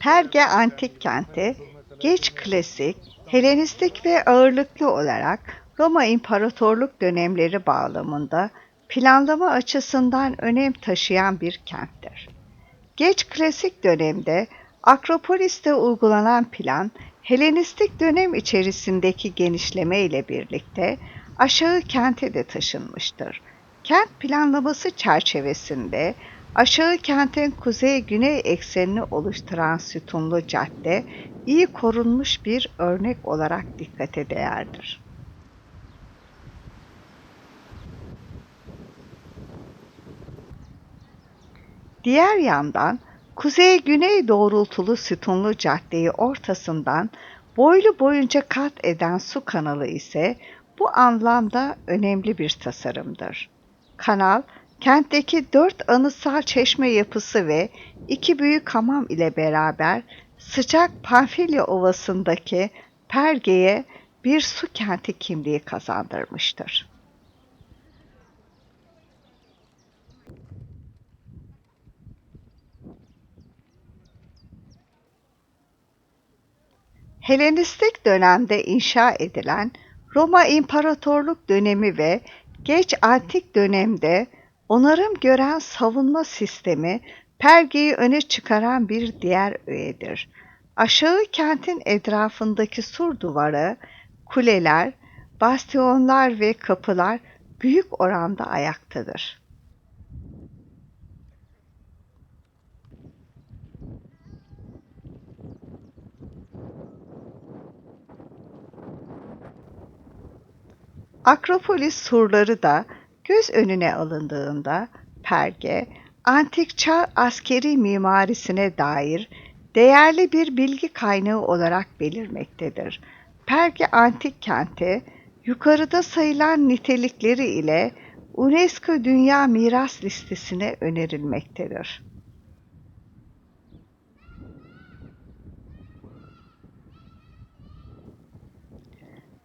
Perge- antik kenti, geç klasik, Helenistik ve ağırlıklı olarak Roma İmparatorluk dönemleri bağlamında planlama açısından önem taşıyan bir kenttir. Geç klasik dönemde Akropolis'te uygulanan plan, Helenistik dönem içerisindeki genişleme ile birlikte aşağı kente de taşınmıştır. Kent planlaması çerçevesinde aşağı kentin kuzey-güney eksenini oluşturan sütunlu cadde iyi korunmuş bir örnek olarak dikkate değerdir. Diğer yandan kuzey-güney doğrultulu sütunlu caddeyi ortasından boylu boyunca kat eden su kanalı ise bu anlamda önemli bir tasarımdır. Kanal, kentteki dört anıtsal çeşme yapısı ve iki büyük hamam ile beraber sıcak Pamfilya Ovası'ndaki Perge'ye bir su kenti kimliği kazandırmıştır. Helenistik dönemde inşa edilen Roma İmparatorluk dönemi ve geç antik dönemde onarım gören savunma sistemi Perge'yi öne çıkaran bir diğer öğedir. Aşağı kentin etrafındaki sur duvarı, kuleler, bastionlar ve kapılar büyük oranda ayaktadır. Akropolis surları da göz önüne alındığında Perge, antik çağ askeri mimarisine dair değerli bir bilgi kaynağı olarak belirmektedir. Perge antik kenti, yukarıda sayılan nitelikleri ile UNESCO Dünya Miras Listesi'ne önerilmektedir.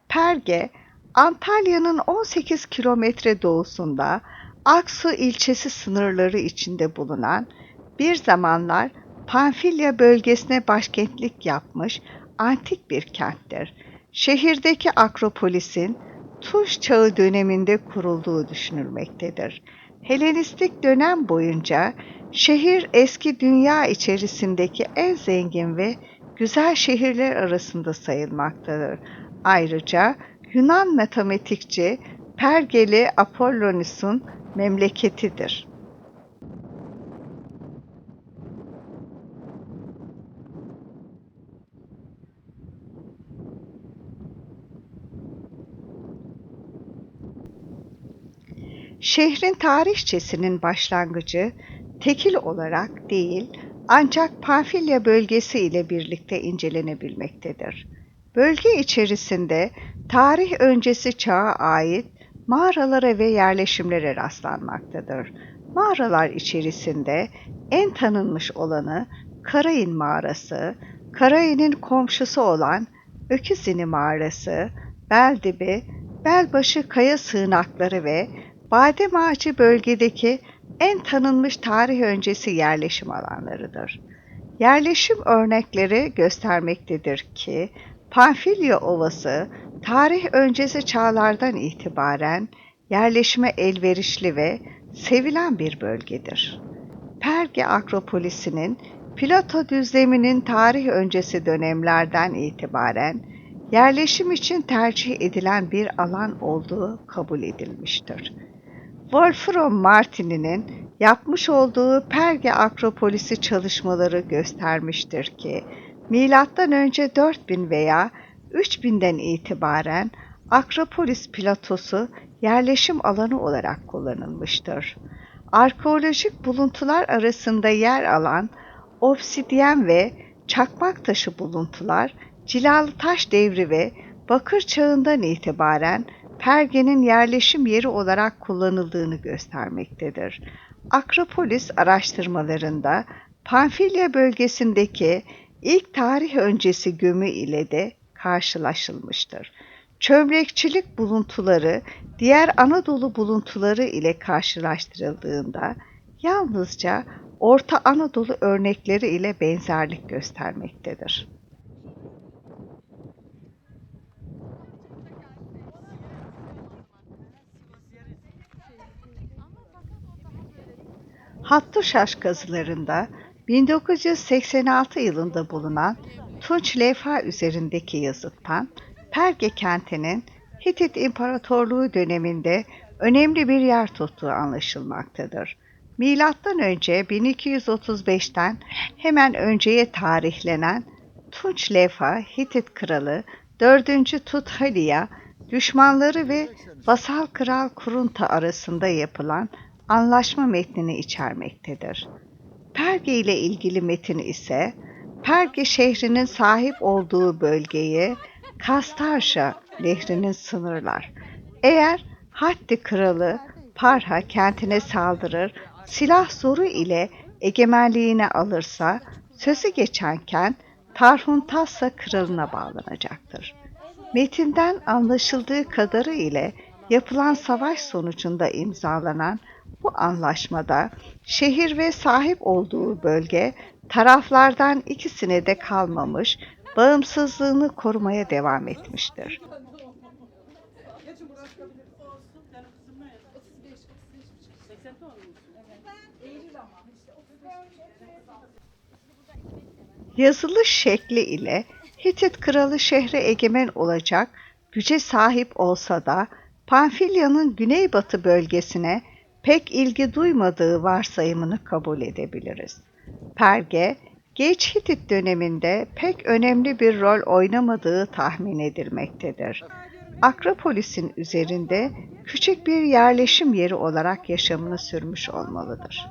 Perge, Antalya'nın 18 kilometre doğusunda Aksu ilçesi sınırları içinde bulunan bir zamanlar Pamfilya bölgesine başkentlik yapmış antik bir kenttir. Şehirdeki Akropolis'in Tunç Çağı döneminde kurulduğu düşünülmektedir. Helenistik dönem boyunca şehir eski dünya içerisindeki en zengin ve güzel şehirler arasında sayılmaktadır. Ayrıca Yunan matematikçi Pergeli Apollonis'un memleketidir. Şehrin tarihçesinin başlangıcı tekil olarak değil ancak Pamfilya bölgesi ile birlikte incelenebilmektedir. Bölge içerisinde tarih öncesi çağa ait mağaralara ve yerleşimlere rastlanmaktadır. Mağaralar içerisinde en tanınmış olanı Karayın Mağarası, Karayin'in komşusu olan Öküzini Mağarası, Beldibi, Belbaşı Kaya Sığınakları ve Badem Ağacı bölgedeki en tanınmış tarih öncesi yerleşim alanlarıdır. Yerleşim örnekleri göstermektedir ki Pamfilya Ovası tarih öncesi çağlardan itibaren yerleşime elverişli ve sevilen bir bölgedir. Perge Akropolisi'nin Plato düzleminin tarih öncesi dönemlerden itibaren yerleşim için tercih edilen bir alan olduğu kabul edilmiştir. Wolfram Martini'nin yapmış olduğu Perge Akropolisi çalışmaları göstermiştir ki, önce 4000 veya 3000'den itibaren Akropolis platosu yerleşim alanı olarak kullanılmıştır. Arkeolojik buluntular arasında yer alan obsidyen ve çakmak taşı buluntular cilalı taş devri ve bakır çağından itibaren Perge'nin yerleşim yeri olarak kullanıldığını göstermektedir. Akropolis araştırmalarında Pamfilya bölgesindeki ilk tarih öncesi gömü ile de karşılaşılmıştır. Çömlekçilik buluntuları diğer Anadolu buluntuları ile karşılaştırıldığında yalnızca Orta Anadolu örnekleri ile benzerlik göstermektedir. Hattuşaş kazılarında 1986 yılında bulunan Tunç levha üzerindeki yazıttan Perge kentinin Hitit İmparatorluğu döneminde önemli bir yer tuttuğu anlaşılmaktadır. Milattan önce 1235'ten hemen önceye tarihlenen Tunç levha Hitit kralı 4. Tuthaliya düşmanları ve vasal kral Kurunta arasında yapılan anlaşma metnini içermektedir. Perge ile ilgili metin ise Perge şehrinin sahip olduğu bölgeyi Kastarşa nehrinin sınırlar. Eğer Hatti kralı Parha kentine saldırır, silah zoru ile egemenliğine alırsa sözü geçen kent Tarhuntassa kralına bağlanacaktır. Metinden anlaşıldığı kadarı ile yapılan savaş sonucunda imzalanan bu anlaşmada şehir ve sahip olduğu bölge taraflardan ikisine de kalmamış, bağımsızlığını korumaya devam etmiştir. Yazılış şekli ile Hitit kralı şehre egemen olacak güce sahip olsa da Pamfilya'nın güneybatı bölgesine pek ilgi duymadığı varsayımını kabul edebiliriz. Perge, geç Hitit döneminde pek önemli bir rol oynamadığı tahmin edilmektedir. Akropolis'in üzerinde küçük bir yerleşim yeri olarak yaşamını sürmüş olmalıdır.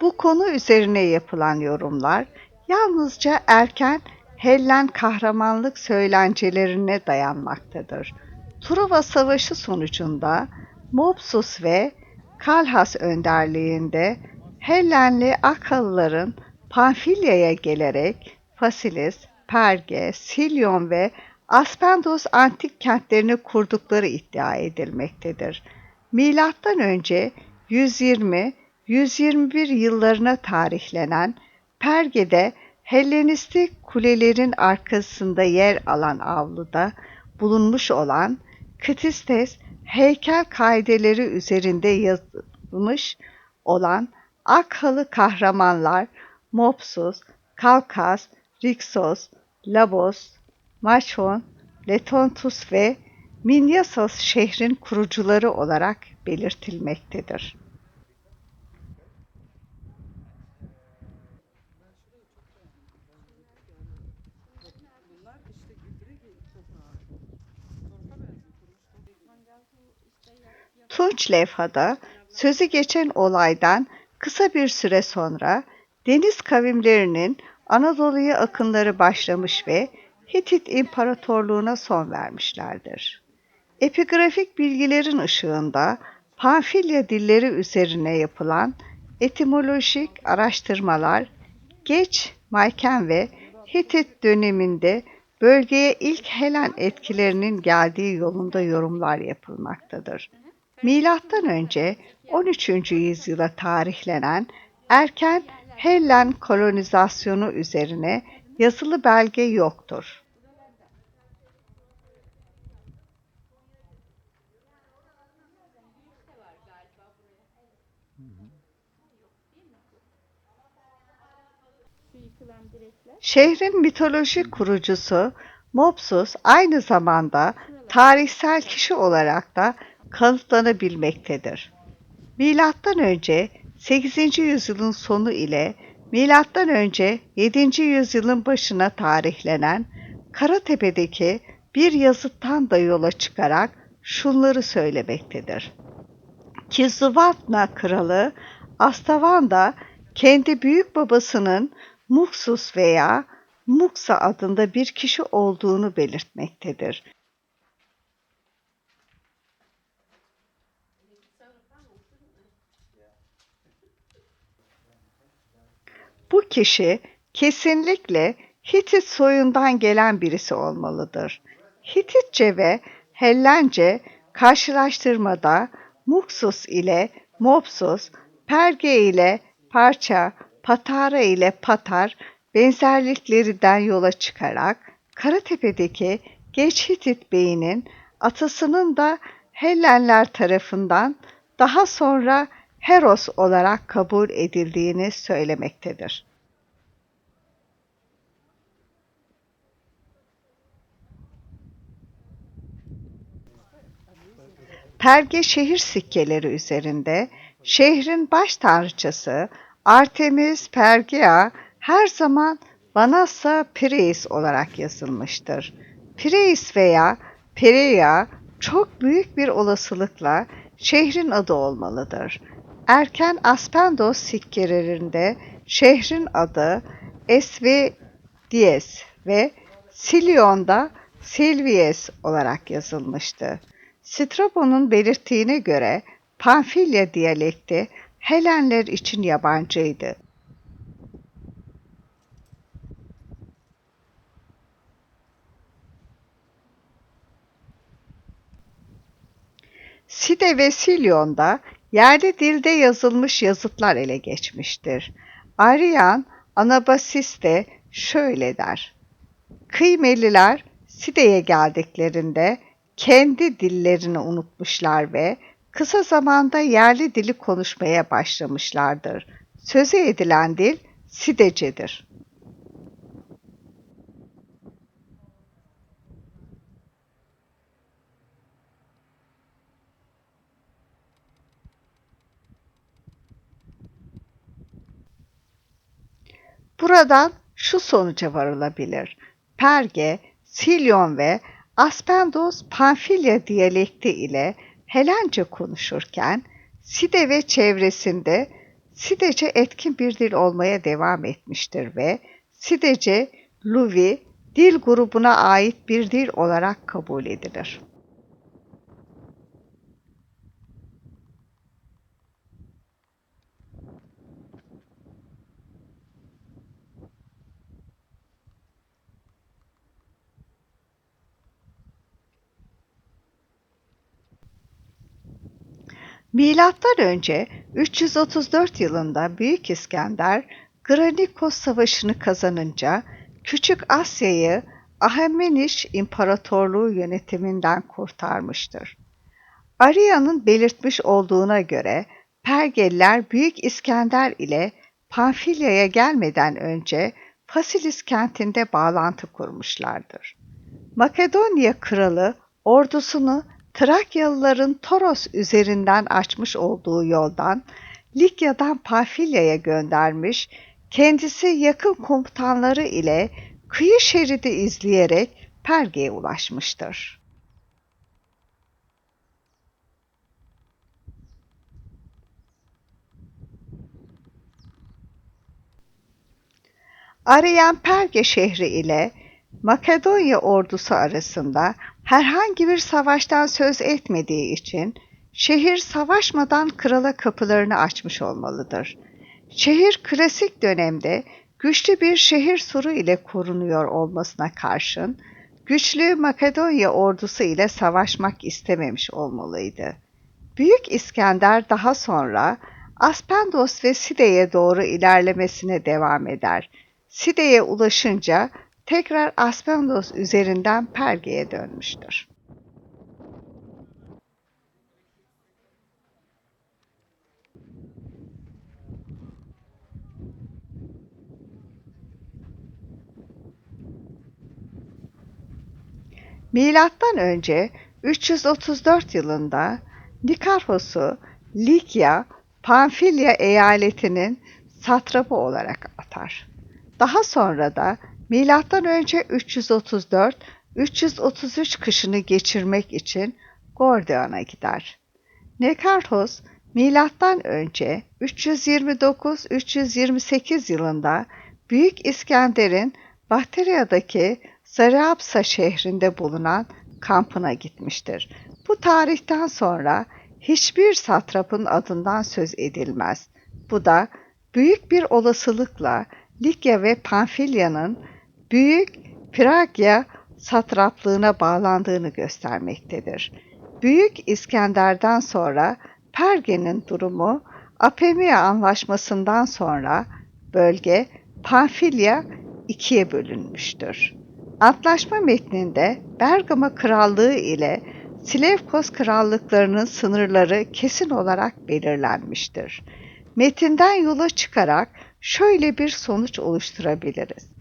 Bu konu üzerine yapılan yorumlar yalnızca erken Hellen kahramanlık söylencelerine dayanmaktadır. Truva Savaşı sonucunda Mopsus ve Kalhas önderliğinde Hellenli Akalıların Pamfilya'ya gelerek Fasilis, Perge, Silyon ve Aspendos antik kentlerini kurdukları iddia edilmektedir. Milattan önce 120 121 yıllarına tarihlenen Perge'de Hellenistik kulelerin arkasında yer alan avluda bulunmuş olan Ktistes heykel kaideleri üzerinde yazılmış olan Akhalı kahramanlar Mopsus, Kalkas, Rixos, Labos, Machon, Letontus ve Minyasos şehrin kurucuları olarak belirtilmektedir. Tunç levhada sözü geçen olaydan kısa bir süre sonra deniz kavimlerinin Anadolu'ya akınları başlamış ve Hitit İmparatorluğu'na son vermişlerdir. Epigrafik bilgilerin ışığında Pamfilya dilleri üzerine yapılan etimolojik araştırmalar geç Mayken ve Hitit döneminde bölgeye ilk Helen etkilerinin geldiği yolunda yorumlar yapılmaktadır. Milattan önce 13. yüzyıla tarihlenen erken Hellen kolonizasyonu üzerine yazılı belge yoktur. Şehrin mitolojik kurucusu Mopsus aynı zamanda tarihsel kişi olarak da kanıtlanabilmektedir. Milattan önce 8. yüzyılın sonu ile milattan önce 7. yüzyılın başına tarihlenen Karatepe'deki bir yazıttan da yola çıkarak şunları söylemektedir. Kizuvatna kralı Astavanda kendi büyük babasının Muksus veya Muksa adında bir kişi olduğunu belirtmektedir. Bu kişi kesinlikle Hitit soyundan gelen birisi olmalıdır. Hititçe ve Hellence karşılaştırmada Muksus ile Mopsus, Perge ile Parça, Patara ile Patar benzerliklerinden yola çıkarak Karatepe'deki Geç Hitit beyinin atasının da Hellenler tarafından daha sonra Heros olarak kabul edildiğini söylemektedir. Perge şehir sikkeleri üzerinde şehrin baş tanrıçası Artemis Pergea her zaman Vanassa Pireis olarak yazılmıştır. Pireis veya Pereia çok büyük bir olasılıkla şehrin adı olmalıdır. Erken Aspendos sikkelerinde şehrin adı Esvedies ve Silyon'da Silvies olarak yazılmıştı. Strabo'nun belirttiğine göre Pamfilya diyalekti Helenler için yabancıydı. Side ve Silyon'da yerli dilde yazılmış yazıtlar ele geçmiştir. Arian Anabasiste şöyle der. Kıymeliler Side'ye geldiklerinde kendi dillerini unutmuşlar ve kısa zamanda yerli dili konuşmaya başlamışlardır. Söze edilen dil Sidecedir. Buradan şu sonuca varılabilir. Perge, Silyon ve Aspendos Pamfilya diyalekti ile Helence konuşurken Side ve çevresinde Sidece etkin bir dil olmaya devam etmiştir ve Sidece, Luvi, dil grubuna ait bir dil olarak kabul edilir. Milattan önce 334 yılında Büyük İskender Granikos Savaşı'nı kazanınca Küçük Asya'yı Ahemeniş İmparatorluğu yönetiminden kurtarmıştır. Aria'nın belirtmiş olduğuna göre Pergeliler Büyük İskender ile Pamfilya'ya gelmeden önce Fasilis kentinde bağlantı kurmuşlardır. Makedonya kralı ordusunu Trakyalıların Toros üzerinden açmış olduğu yoldan Likya'dan Pamfilya'ya göndermiş, kendisi yakın komutanları ile kıyı şeridi izleyerek Perge'ye ulaşmıştır. Arayan Perge şehri ile Makedonya ordusu arasında herhangi bir savaştan söz etmediği için şehir savaşmadan krala kapılarını açmış olmalıdır. Şehir klasik dönemde güçlü bir şehir suru ile korunuyor olmasına karşın güçlü Makedonya ordusu ile savaşmak istememiş olmalıydı. Büyük İskender daha sonra Aspendos ve Side'ye doğru ilerlemesine devam eder. Side'ye ulaşınca tekrar Aspendos üzerinden Perge'ye dönmüştür. Milattan önce 334 yılında Nikarhos'u Likya, Pamfilya eyaletinin satrapı olarak atar. Daha sonra da Milattan önce 334-333 kışını geçirmek için Gordian'a gider. Nekartos milattan önce 329-328 yılında Büyük İskender'in Bakterya'daki Zaraapsa şehrinde bulunan kampına gitmiştir. Bu tarihten sonra hiçbir satrapın adından söz edilmez. Bu da büyük bir olasılıkla Likya ve Pamfilya'nın Büyük Pragya satraplığına bağlandığını göstermektedir. Büyük İskender'den sonra Perge'nin durumu Apemia Anlaşması'ndan sonra bölge Pamfilya ikiye bölünmüştür. Antlaşma metninde Bergama Krallığı ile Silevkos krallıklarının sınırları kesin olarak belirlenmiştir. Metinden yola çıkarak şöyle bir sonuç oluşturabiliriz.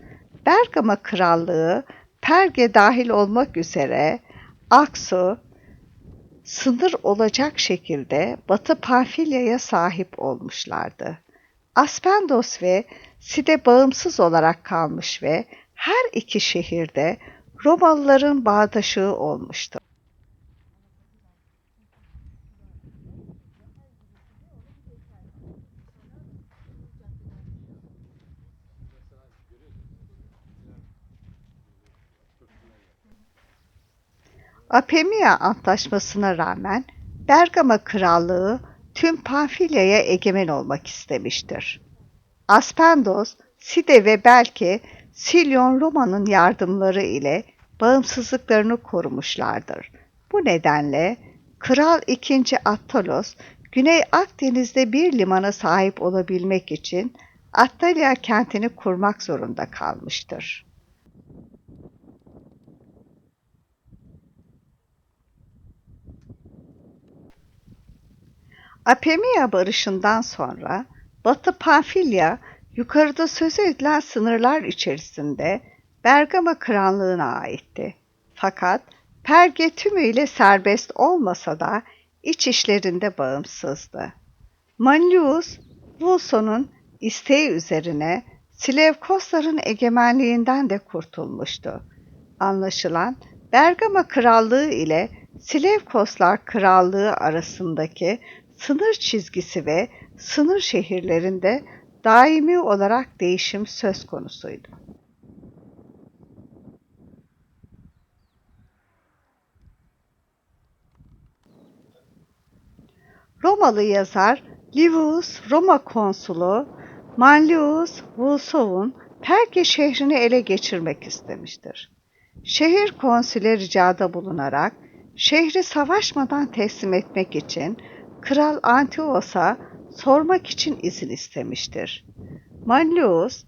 Bergama Krallığı, Perge dahil olmak üzere Aksu, sınır olacak şekilde Batı Pamfilya'ya sahip olmuşlardı. Aspendos ve Side bağımsız olarak kalmış ve her iki şehirde Romalıların bağdaşığı olmuştu. Apemia Antlaşması'na rağmen Bergama Krallığı tüm Pamfilya'ya egemen olmak istemiştir. Aspendos, Side ve belki Silyon Roma'nın yardımları ile bağımsızlıklarını korumuşlardır. Bu nedenle Kral II. Attalos, Güney Akdeniz'de bir limana sahip olabilmek için Attalya kentini kurmak zorunda kalmıştır. Apemia barışından sonra Batı Pamfilya yukarıda söz edilen sınırlar içerisinde Bergama Krallığı'na aitti. Fakat Perge tümüyle serbest olmasa da iç işlerinde bağımsızdı. Manlius, Vulso'nun isteği üzerine Silevkosların egemenliğinden de kurtulmuştu. Anlaşılan Bergama Krallığı ile Silevkoslar Krallığı arasındaki sınır çizgisi ve sınır şehirlerinde daimi olarak değişim söz konusuydu. Romalı yazar Livius Roma konsulu Manlius Vulsov'un Perge şehrini ele geçirmek istemiştir. Şehir konsüle ricada bulunarak şehri savaşmadan teslim etmek için Kral Antios'a sormak için izin istemiştir. Manlius,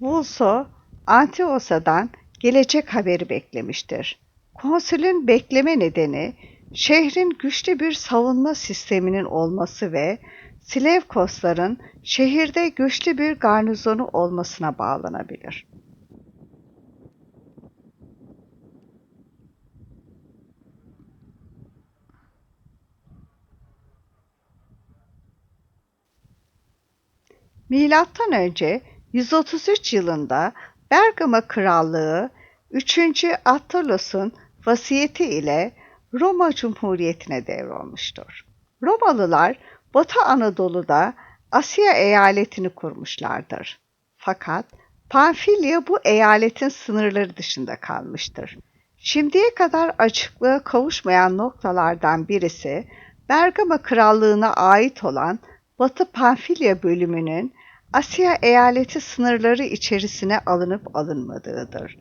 Vulso, Antiosa'dan gelecek haberi beklemiştir. Konsülün bekleme nedeni şehrin güçlü bir savunma sisteminin olması ve Silevkosların şehirde güçlü bir garnizonu olmasına bağlanabilir. Önce 133 yılında Bergama Krallığı 3. Attalos'un vasiyeti ile Roma Cumhuriyeti'ne devrolmuştur. Romalılar Batı Anadolu'da Asya eyaletini kurmuşlardır. Fakat Pamfilya bu eyaletin sınırları dışında kalmıştır. Şimdiye kadar açıklığa kavuşmayan noktalardan birisi Bergama Krallığı'na ait olan Batı Pamfilya bölümünün Asya eyaleti sınırları içerisine alınıp alınmadığıdır.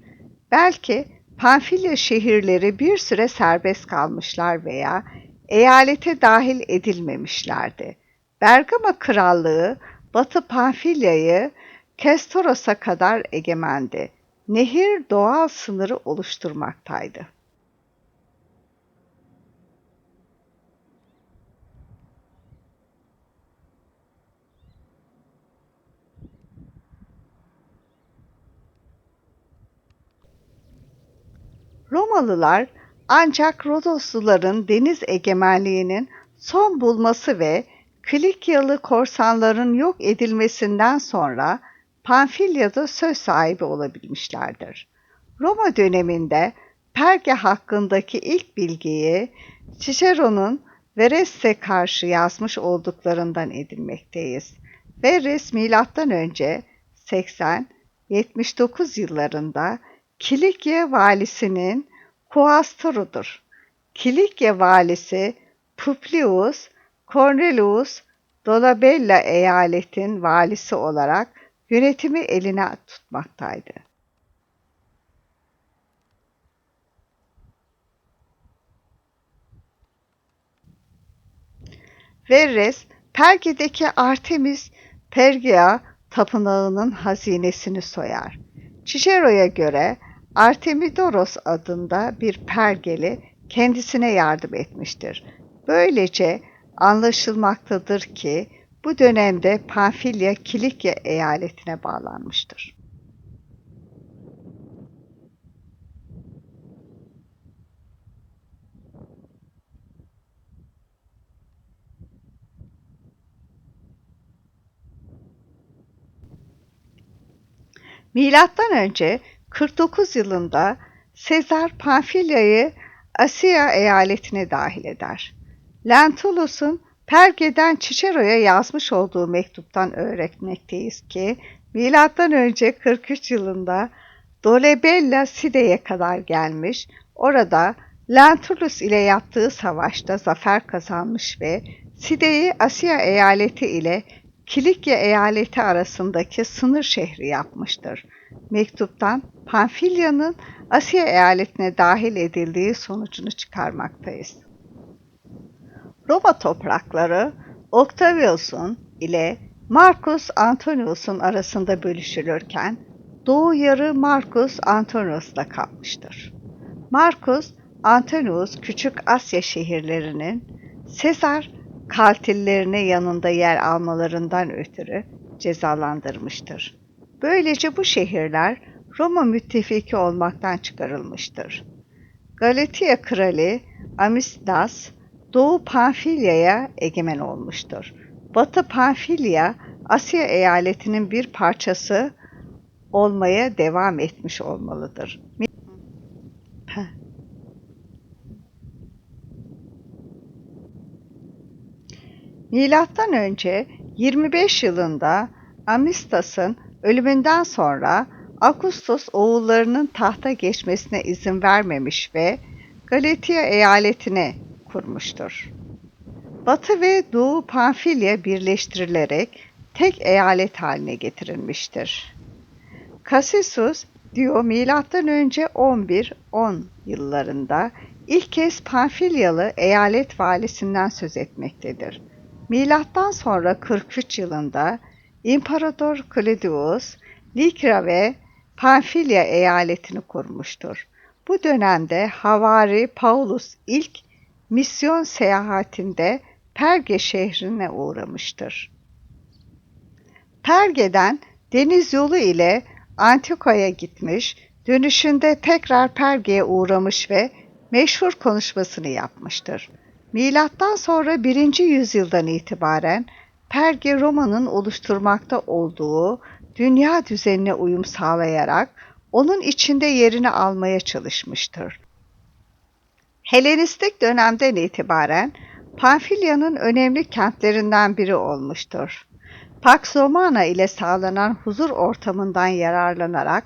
Belki Pamfilya şehirleri bir süre serbest kalmışlar veya eyalete dahil edilmemişlerdi. Bergama Krallığı Batı Pamfilya'yı Kestoros'a kadar egemendi. Nehir doğal sınırı oluşturmaktaydı. Romalılar ancak Rodosluların deniz egemenliğinin son bulması ve Kilikyalı korsanların yok edilmesinden sonra Pamfilya'da söz sahibi olabilmişlerdir. Roma döneminde Perge hakkındaki ilk bilgiyi Cicero'nun Verres'e karşı yazmış olduklarından edinmekteyiz. Verres milattan önce 80-79 yıllarında Kilikya valisinin Kuasturudur. Kilikya valisi Publius Cornelius Dolabella eyaletin valisi olarak yönetimi eline tutmaktaydı. Verres, Perge'deki Artemis Pergea tapınağının hazinesini soyar. Cicero'ya göre Artemidoros adında bir Pergeli kendisine yardım etmiştir. Böylece anlaşılmaktadır ki bu dönemde Pamfilya Kilikya eyaletine bağlanmıştır. Milattan önce 49 yılında Sezar Pamfilya'yı Asya eyaletine dahil eder. Lentulus'un Perge'den Cicero'ya yazmış olduğu mektuptan öğretmekteyiz ki önce 43 yılında Dolabella Side'ye kadar gelmiş, orada Lentulus ile yaptığı savaşta zafer kazanmış ve Side'yi Asya eyaleti ile Kilikya eyaleti arasındaki sınır şehri yapmıştır. Mektuptan Pamfilya'nın Asya eyaletine dahil edildiği sonucunu çıkarmaktayız. Roma toprakları Octavius'un ile Marcus Antonius'un arasında bölüşülürken doğu yarı Marcus Antonius'la kalmıştır. Marcus Antonius küçük Asya şehirlerinin Sezar katillerine yanında yer almalarından ötürü cezalandırmıştır. Böylece bu şehirler Roma müttefiki olmaktan çıkarılmıştır. Galatia kralı Amisdas Doğu Pamfilya'ya egemen olmuştur. Batı Pamfilya Asya eyaletinin bir parçası olmaya devam etmiş olmalıdır. Milattan önce 25 yılında Amistas'ın ölümünden sonra Augustus oğullarının tahta geçmesine izin vermemiş ve Galatia eyaletini kurmuştur. Batı ve Doğu Pamfilya birleştirilerek tek eyalet haline getirilmiştir. Cassius diyor milattan önce 11-10 yıllarında ilk kez Pamfilyalı eyalet valisinden söz etmektedir. Milattan sonra 43 yılında İmparator Claudius Likra ve Pamfilya eyaletini kurmuştur. Bu dönemde Havari Paulus ilk misyon seyahatinde Perge şehrine uğramıştır. Perge'den deniz yolu ile Antika'ya gitmiş, dönüşünde tekrar Perge'ye uğramış ve meşhur konuşmasını yapmıştır. Milattan sonra 1. yüzyıldan itibaren Perge Roma'nın oluşturmakta olduğu dünya düzenine uyum sağlayarak onun içinde yerini almaya çalışmıştır. Helenistik dönemden itibaren Pamfilya'nın önemli kentlerinden biri olmuştur. Pax Romana ile sağlanan huzur ortamından yararlanarak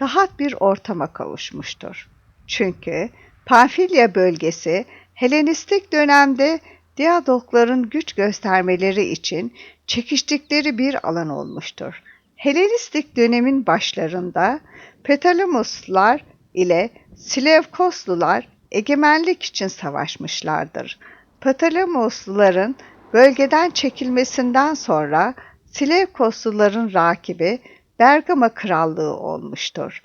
rahat bir ortama kavuşmuştur. Çünkü Pamfilya bölgesi Helenistik dönemde Diyadokların güç göstermeleri için çekiştikleri bir alan olmuştur. Helenistik dönemin başlarında Ptolemoslar ile Selevkoslular egemenlik için savaşmışlardır. Ptolemosluların bölgeden çekilmesinden sonra Selevkosluların rakibi Bergama Krallığı olmuştur.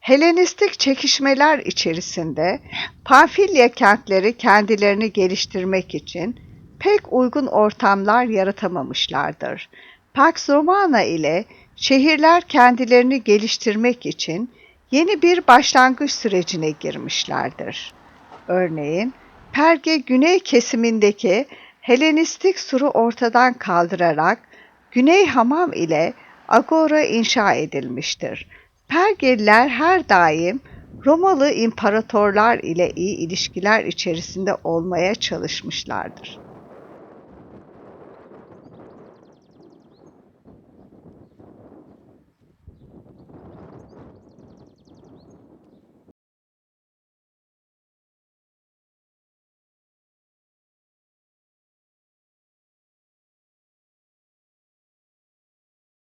Helenistik çekişmeler içerisinde Pamfilya kentleri kendilerini geliştirmek için pek uygun ortamlar yaratamamışlardır. Pax Romana ile şehirler kendilerini geliştirmek için yeni bir başlangıç sürecine girmişlerdir. Örneğin Perge güney kesimindeki Helenistik suru ortadan kaldırarak Güney Hamam ile Agora inşa edilmiştir. Pergeliler her daim Romalı imparatorlar ile iyi ilişkiler içerisinde olmaya çalışmışlardır.